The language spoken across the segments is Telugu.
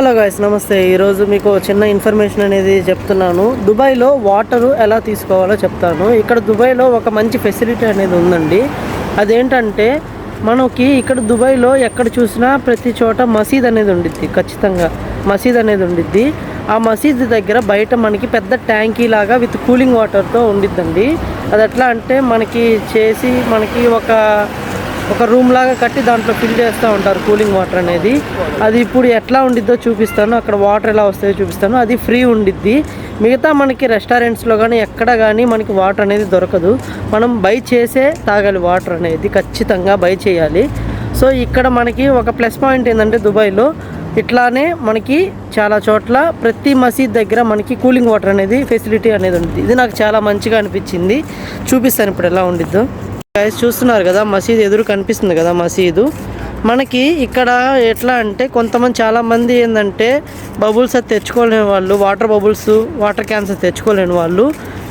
హలో గాయస్ నమస్తే. ఈరోజు మీకు చిన్న ఇన్ఫర్మేషన్ అనేది చెప్తున్నాను. దుబాయ్లో వాటర్ ఎలా తీసుకోవాలో చెప్తాను. ఇక్కడ దుబాయ్లో ఒక మంచి ఫెసిలిటీ అనేది ఉందండి. అదేంటంటే మనకి ఇక్కడ దుబాయ్లో ఎక్కడ చూసినా ప్రతి చోట మసీద్ అనేది ఉండిద్ది ఖచ్చితంగా. మసీద్ అనేది ఉండిద్ది. ఆ మసీద్ దగ్గర బయట మనకి పెద్ద ట్యాంకీ లాగా విత్ కూలింగ్ వాటర్తో ఉండిద్దండి. అది ఎట్లా అంటే మనకి చేసి మనకి ఒక ఒక రూమ్ లాగా కట్టి దాంట్లో ఫిల్ చేస్తూ ఉంటారు కూలింగ్ వాటర్ అనేది. అది ఇప్పుడు ఎట్లా ఉండిద్దో చూపిస్తాను. అక్కడ వాటర్ ఎలా వస్తాయో చూపిస్తాను. అది ఫ్రీ ఉండిద్ది. మిగతా మనకి రెస్టారెంట్స్లో కానీ ఎక్కడ కానీ మనకి వాటర్ అనేది దొరకదు. మనం బై చేసే తాగాలి వాటర్ అనేది. ఖచ్చితంగా బై చేయాలి. సో ఇక్కడ మనకి ఒక ప్లస్ పాయింట్ ఏంటంటే దుబాయ్లో ఇట్లానే మనకి చాలా చోట్ల ప్రతి మసీద్ దగ్గర మనకి కూలింగ్ వాటర్ అనేది ఫెసిలిటీ అనేది ఉంటుంది ఇది నాకు చాలా మంచిగా అనిపించింది. చూపిస్తాను ఇప్పుడు ఎలా ఉండిద్దో. గైస్ చూస్తున్నారు కదా మసీదు ఎదురు కనిపిస్తుంది కదా మసీదు. మనకి ఇక్కడ ఎట్లా అంటే కొంతమంది చాలా మంది ఏంటంటే బబుల్స్ అది తెచ్చుకోలేని వాళ్ళు వాటర్ బబుల్స్ వాటర్ క్యాన్స్ అది తెచ్చుకోలేని వాళ్ళు.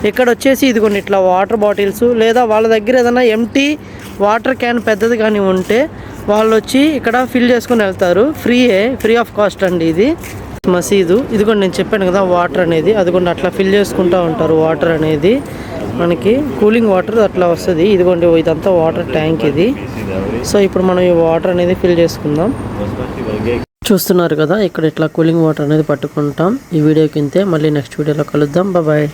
ఇక్కడ వచ్చేసి ఇదిగోండి ఇట్లా వాటర్ బాటిల్స్ లేదా వాళ్ళ దగ్గర ఏదైనా ఎంటీ వాటర్ క్యాన్ పెద్దది కానీ ఉంటే వాళ్ళు వచ్చి ఇక్కడ ఫిల్ చేసుకుని వెళ్తారు. ఫ్రీయే ఫ్రీ ఆఫ్ కాస్ట్ అండి ఇది. మసీదు. ఇదిగోండి నేను చెప్పాను కదా వాటర్ అనేది. అదిగోండి అట్లా ఫిల్ చేసుకుంటూ ఉంటారు వాటర్ అనేది. మనకి కూలింగ్ వాటర్ అట్లా వస్తుంది. ఇదిగోండి ఇదంతా వాటర్ ట్యాంక్ ఇది. సో ఇప్పుడు మనం ఈ వాటర్ అనేది ఫిల్ చేసుకుందాం. చూస్తున్నారు కదా ఇక్కడ ఇట్లా కూలింగ్ వాటర్ అనేది పట్టుకుంటాం. ఈ వీడియోకి ఇంతే. మళ్ళీ నెక్స్ట్ వీడియోలో కలుద్దాం. బాయ్.